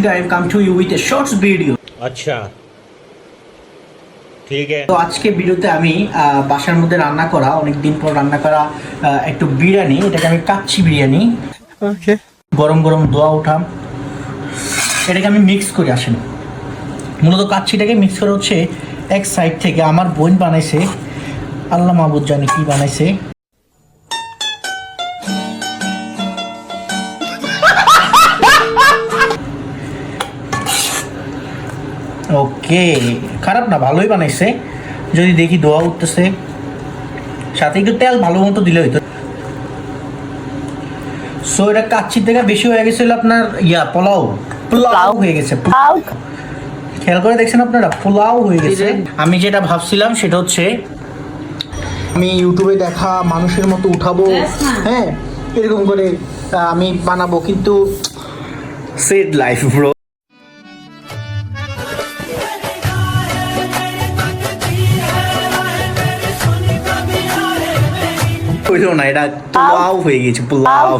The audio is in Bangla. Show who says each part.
Speaker 1: today I come to you with a short video.
Speaker 2: আচ্ছা।
Speaker 1: তো আজকে ভিডিওতে আমি বাসার মধ্যে রান্না করা অনেক দিন পর রান্না করা একটু বিরিয়ানি এটাকে আমি কাচ্চি বিরিয়ানি। ওকে গরম গরম দোয়া উঠাম এটাকে আমি মিক্স করে আসেন। মূলত কাচ্চিটাকে মিক্স করা হচ্ছে এক সাইড থেকে। আমার বোন বানাইছে। আল্লাহ মাহবুদ জানি কি বানাইছে। ওকে খারাপ না ভালোই বানাইছে। যদি দেখি দোয়া উঠতেছে। সাথে একটু তেল ভালো মতো দিলে হইতো। সো এটা কাচ্ছির থেকে বেশি হয়ে গেছিল আপনার ইয়া পোলাও। পোলাও হয়ে গেছে পোলাও। খেয়াল করে দেখছেন আপনারা? পোলাও হয়ে গেছে। আমি যেটা ভাবছিলাম সেটা হচ্ছে আমি ইউটিউবে দেখা মানুষের মতো উঠাবো। হ্যাঁ এরকম করে আমি বানাবো। কিন্তু সেড লাইফ ব্রো হইল না এটা পোলাও হয়ে গেছে পোলাও